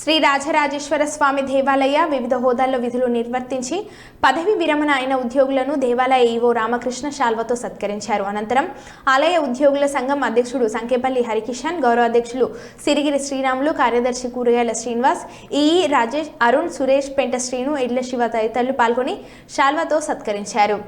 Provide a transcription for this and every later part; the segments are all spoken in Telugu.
శ్రీ రాజరాజేశ్వర స్వామి దేవాలయ వివిధ హోదాల్లో విధులు నిర్వర్తించి పదవి విరమణ అయిన ఉద్యోగులను దేవాలయ ఈవో రామకృష్ణ శాల్వతో సత్కరించారు. అనంతరం ఆలయ ఉద్యోగుల సంఘం అధ్యక్షుడు సంకేపల్లి హరికిషన్ గౌరవ అధ్యక్షులు సిరిగిరి శ్రీరాములు కార్యదర్శి కూరగాయల శ్రీనివాస్ ఈఈ రాజేష్ అరుణ్ సురేష్ పెంట శ్రీను ఎడ్ల శివ తదితరులు పాల్గొని శాల్వతో సత్కరించారు.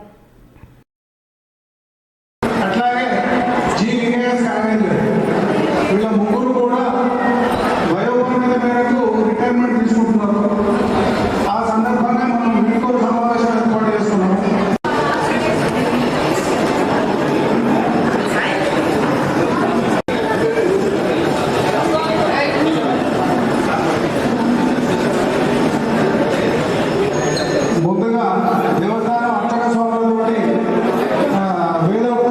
Ми нам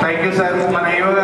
థ్యాంక్ యూ సార్ మన యువ